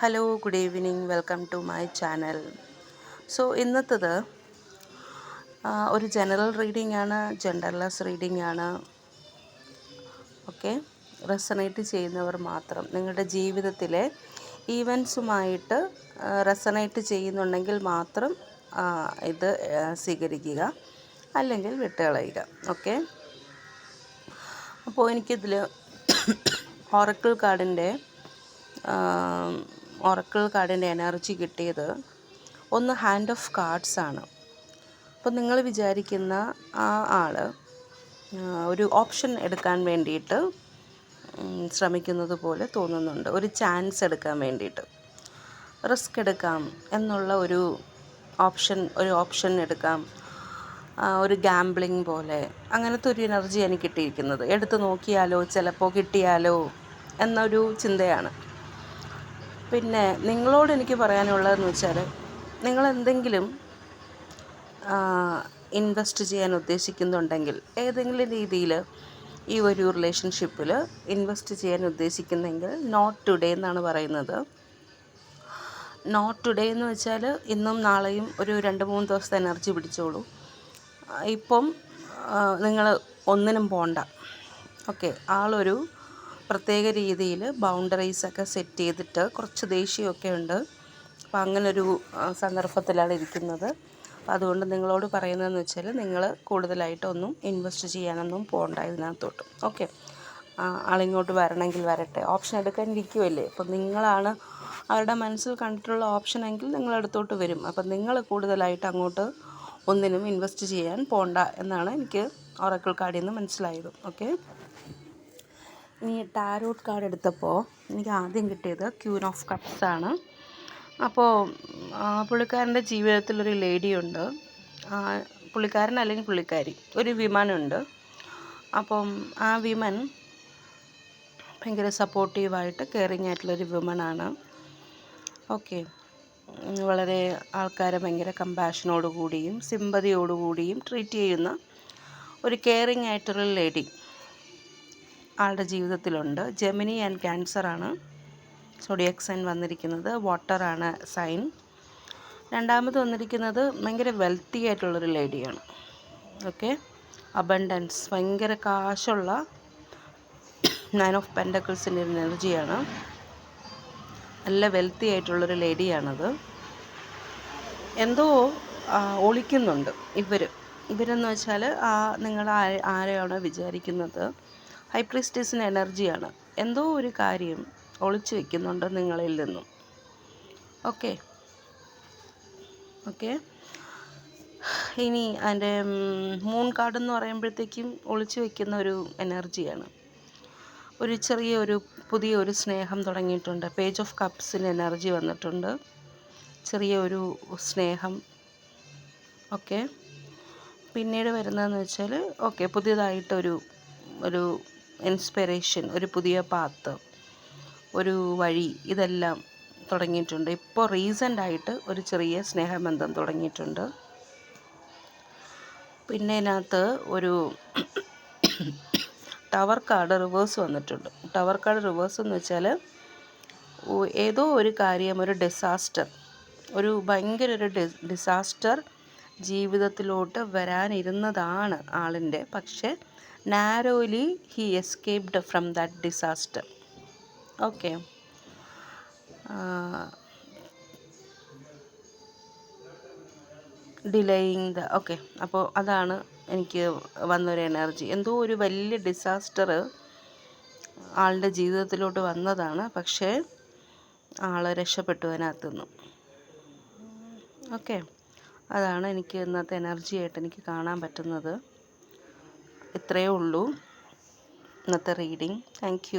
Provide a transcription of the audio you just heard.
Hello good evening welcome to my channel so ഇന്നത്തത് ഒരു general reading ആണ് genderless reading ആണ്. Okay resonate ചെയ്യുന്നവർ മാത്രം. നിങ്ങളുടെ ജീവിതത്തിലെ ഈവൻസുമായിട്ട് റെസണേറ്റ് ചെയ്യുന്നുണ്ടെങ്കിൽ മാത്രം ഇത് സ്വീകരിക്കുക. അല്ലെങ്കിൽ വിട്ടുകളയുക. ഓക്കെ അപ്പോൾ എനിക്കിതിൽ ഓറക്കിൾ കാർഡിന്റെ ഓറക്കിൾ കാർഡിന്റെ എനർജി കിട്ടിയത് ഒന്ന് ഹാൻഡ് ഓഫ് കാർഡ്സ് ആണ്. അപ്പോൾ നിങ്ങൾ വിചാരിക്കുന്ന ആ ആൾ ഒരു ഓപ്ഷൻ എടുക്കാൻ വേണ്ടിയിട്ട് ശ്രമിക്കുന്നത് പോലെ തോന്നുന്നുണ്ട്. ഒരു ചാൻസ് എടുക്കാൻ വേണ്ടിയിട്ട്. റിസ്ക് എടുക്കാം എന്നുള്ള ഒരു ഓപ്ഷൻ ഒരു ഓപ്ഷൻ എടുക്കാം. ഒരു ഗാംബ്ലിങ് പോലെ. അങ്ങനത്തെ ഒരു എനർജിയാണ് കിട്ടിയിരിക്കുന്നത്. എടുത്ത് നോക്കിയാലോ ചിലപ്പോൾ കിട്ടിയാലോ എന്നൊരു ചിന്തയാണ്. പിന്നെ നിങ്ങളോട് എനിക്ക് പറയാനുള്ളതെന്ന് വെച്ചാൽ നിങ്ങൾ എന്തെങ്കിലും ഇൻവെസ്റ്റ് ചെയ്യാൻ ഉദ്ദേശിക്കുന്നുണ്ടെങ്കിൽ ഏതെങ്കിലും രീതിയിൽ ഈ ഒരു റിലേഷൻഷിപ്പിൽ ഇൻവെസ്റ്റ് ചെയ്യാൻ ഉദ്ദേശിക്കുന്നെങ്കിൽ നോട്ട് ടുഡേ എന്നാണ് പറയുന്നത്. നോട്ട് ടുഡേ എന്ന് വെച്ചാൽ ഇന്നും നാളെയും ഒരു രണ്ട് മൂന്ന് ദിവസത്തെ എനർജി പിടിച്ചോളൂ. ഇപ്പം നിങ്ങൾ ഒന്നിനും പോണ്ട. ഓക്കെ ആളൊരു പ്രത്യേക രീതിയിൽ ബൗണ്ടറീസൊക്കെ സെറ്റ് ചെയ്തിട്ട് കുറച്ച് ദേഷ്യമൊക്കെ ഉണ്ട്. അപ്പോൾ അങ്ങനൊരു സന്ദർഭത്തിലാണ് ഇരിക്കുന്നത്. അതുകൊണ്ട് നിങ്ങളോട് പറയുന്നതെന്ന് വെച്ചാൽ നിങ്ങൾ കൂടുതലായിട്ടൊന്നും ഇൻവെസ്റ്റ് ചെയ്യാനൊന്നും പോകണ്ട ഇതിനകത്തോട്ട്. ഓക്കെ ആളിങ്ങോട്ട് വരണമെങ്കിൽ വരട്ടെ. ഓപ്ഷൻ എടുക്കാൻ ഇരിക്കുമല്ലേ അപ്പം നിങ്ങളാണ് അവരുടെ മനസ്സിൽ കണ്ടിട്ടുള്ള ഓപ്ഷൻ എങ്കിൽ നിങ്ങൾ അടുത്തോട്ട് വരും. അപ്പം നിങ്ങൾ കൂടുതലായിട്ട് അങ്ങോട്ട് ഒന്നിനും ഇൻവെസ്റ്റ് ചെയ്യാൻ പോണ്ട എന്നാണ് എനിക്ക് ഓറക്കിൾ കാർഡിൽ നിന്ന് മനസ്സിലായത്. ഓക്കെ ഇനി ടാരോട്ട് കാർഡ് എടുത്തപ്പോൾ എനിക്ക് ആദ്യം കിട്ടിയത് ക്യൂൻ ഓഫ് കപ്സ് ആണ്. അപ്പോൾ പുള്ളിക്കാരന്റെ ജീവിതത്തിലൊരു ലേഡിയുണ്ട് പുള്ളിക്കാരൻ അല്ലെങ്കിൽ പുള്ളിക്കാരി ഒരു വിമനുണ്ട് അപ്പം ആ വിമൻ ഭയങ്കര സപ്പോർട്ടീവായിട്ട് കെയറിങ് ആയിട്ടുള്ളൊരു വിമനാണ് ഓക്കെ വളരെ ആൾക്കാരെ ഭയങ്കര കമ്പാഷനോടുകൂടിയും സിമ്പതിയോടുകൂടിയും ട്രീറ്റ് ചെയ്യുന്ന ഒരു കെയറിങ് ആയിട്ടുള്ള ലേഡി ആളുടെ ജീവിതത്തിലുണ്ട്. ജെമിനി ആൻഡ് ക്യാൻസറാണ് സോഡിയക് സൈൻ വന്നിരിക്കുന്നത്. വാട്ടറാണ് സൈൻ രണ്ടാമത് വന്നിരിക്കുന്നത് ഭയങ്കര വെൽത്തി ആയിട്ടുള്ളൊരു ലേഡിയാണ് ഓക്കെ അബണ്ടൻസ് ഭയങ്കര കാശുള്ള നയൻ ഓഫ് പെൻഡക്കിൾസിന്റെ ഒരു എനർജിയാണ് നല്ല വെൽത്തി ആയിട്ടുള്ളൊരു ലേഡിയാണത് എന്തോ ഒളിക്കുന്നുണ്ട് ഇവർ ഇവരെന്ന് വെച്ചാൽ ആ നിങ്ങൾ ആരെയാണോ വിചാരിക്കുന്നത്? ഹൈപ്രിസ്റ്റീസിന് എനർജിയാണ്. എന്തോ ഒരു കാര്യം ഒളിച്ചു വെക്കുന്നുണ്ട് നിങ്ങളിൽ നിന്നും. ഓക്കെ. ഓക്കെ. ഇനി അതിന്റെ മൂൺ കാർഡ് എന്ന് പറയുമ്പോഴത്തേക്കും ഒളിച്ചു വെക്കുന്ന ഒരു എനർജിയാണ്. ഒരു ചെറിയ ഒരു പുതിയ ഒരു സ്നേഹം തുടങ്ങിയിട്ടുണ്ട്. പേജ് ഓഫ് കപ്സിന് എനർജി വന്നിട്ടുണ്ട്. ചെറിയ ഒരു സ്നേഹം. ഓക്കെ. പിന്നീട് വരുന്നതെന്ന് വെച്ചാൽ ഓക്കെ പുതിയതായിട്ടൊരു ഒരു ഇൻസ്പിറേഷൻ ഒരു പുതിയ പാത്ത് ഒരു വഴി ഇതെല്ലാം തുടങ്ങിയിട്ടുണ്ട്. ഇപ്പോൾ ആയിട്ട് ഒരു ചെറിയ സ്നേഹബന്ധം തുടങ്ങിയിട്ടുണ്ട്. പിന്നെ ഇതിനകത്ത് ഒരു ടവർ കാർഡ് റിവേഴ്സ് വന്നിട്ടുണ്ട്. ടവർ കാർഡ് റിവേഴ്സ് എന്ന് വെച്ചാൽ ഏതോ ഒരു കാര്യം ഒരു ഡിസാസ്റ്റർ ഒരു ഭയങ്കര ഒരു ഡിസാസ്റ്റർ ജീവിതത്തിലോട്ട് വരാനിരുന്നതാണ് ആളിന്റെ. പക്ഷേ narrowly he escaped from that disaster okay delaying the okay അപ്പോൾ അതാണ് എനിക്ക് വന്നൊരു എനർജി എന്തോ ഒരു വലിയ ഡിസാസ്റ്റർ ആളുടെ ജീവിതത്തിലോട്ട് വന്നതാണ്. പക്ഷേ ആൾ രക്ഷപ്പെട്ടു അതിനകത്തുനിന്ന്. ഓക്കെ അതാണ് എനിക്ക് ഇന്നത്തെ എനർജി ആയിട്ട് എനിക്ക് കാണാൻ പറ്റുന്നത്. ഇത്രയേ ഉള്ളൂ. ഇന്നത്തെ റീഡിങ്. താങ്ക്